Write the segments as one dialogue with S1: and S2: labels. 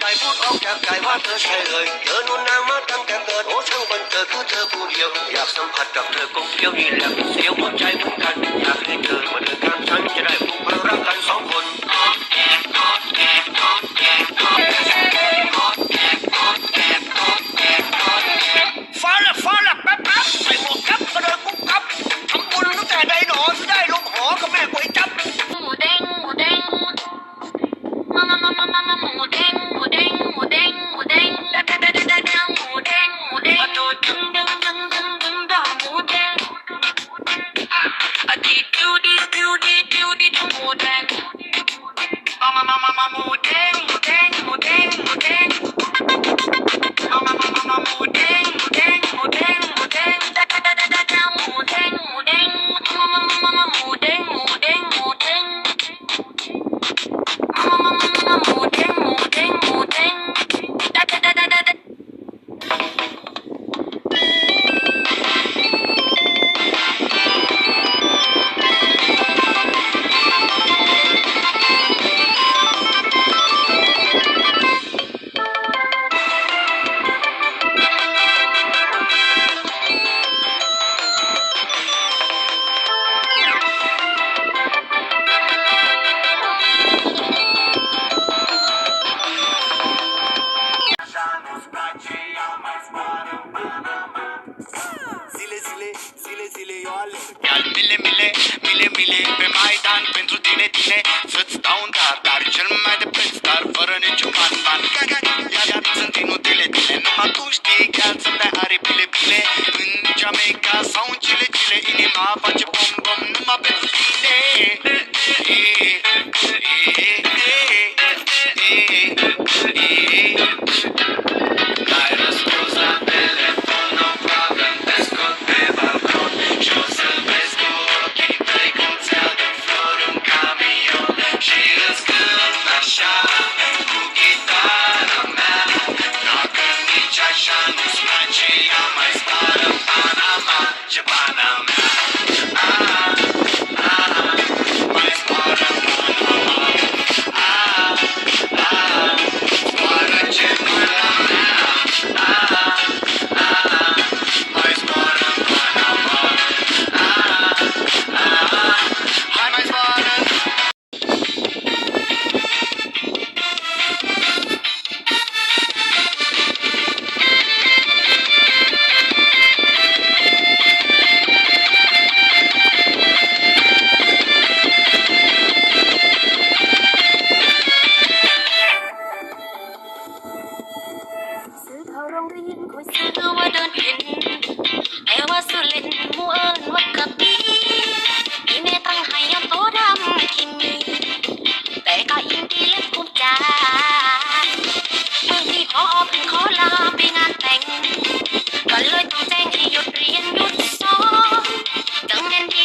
S1: bai bút óc chạc cài hoa thơ say hơi, nhớ nôn nang mắt thăm càng cờ, đố thương vần cờ cứ thơ buồn nhiều nhạc xâm hạt đặc thơ cũng thiếu đi lạc thiếu con trai cũng cần nhạc lên từ mà được can thân cho đại phụ bao rắc ăn sóng quân.
S2: Dau un dar, dar cel mai de preț Dar fără niciun ban, ban. Iar, iar sunt inutile tine Numai tu știi că alții are bile, bile În Jamaica sau în Chile, Chile Inima face pom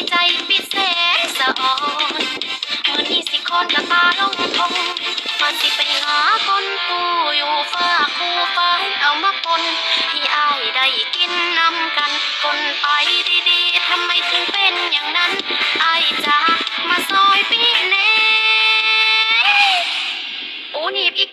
S3: ใจปิดแสงสะอ่อนมือนี้สิคอนกัตาลงทงมันสิไปหาคนกูอยู่ฝ้าคู่ฟ้าเอามาปนที่อายได้กินนำกันคนไปดีๆทำไมถึงเป็นอย่างนั้นอายจ้ามาซอยพี่เน่โอ้นีบอีก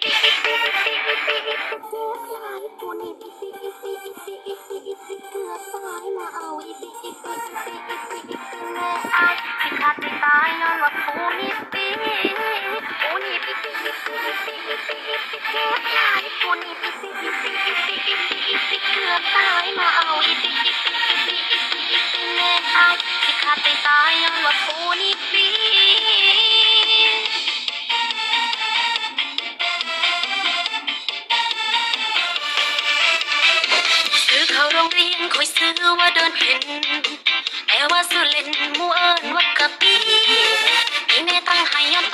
S3: สิอิสิอิอิสิเอายมาเอาอิสิอิสิอิสิอิอพี่ขาดใจตายยังว่าปูนี่ปีซื้อเขาโรงเรียนคยซื้อว่าเดินห็นแต่ว่าสุเล่นมัวเอิญว่ากะปีพี่ตั้งให้ยอ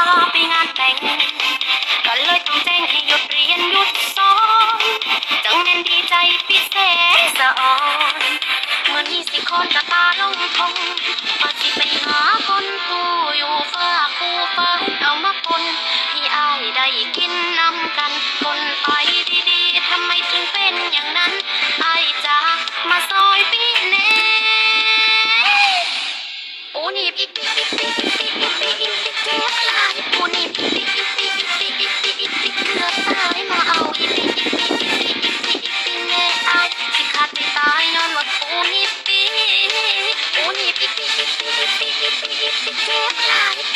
S3: าไปงานแต่ง ก็เลยต้องแจ้งให้หยุดเรียนหยุดสอนจังแม่นดีใจพี่แสงสะออนเมื่อนี้สิคนตะตาลงทง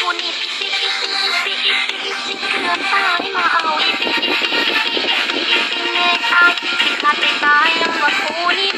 S3: ทุนเครื่องป้าไม่มาเอาเนไอมาไปตายแล้วว่าคูนี่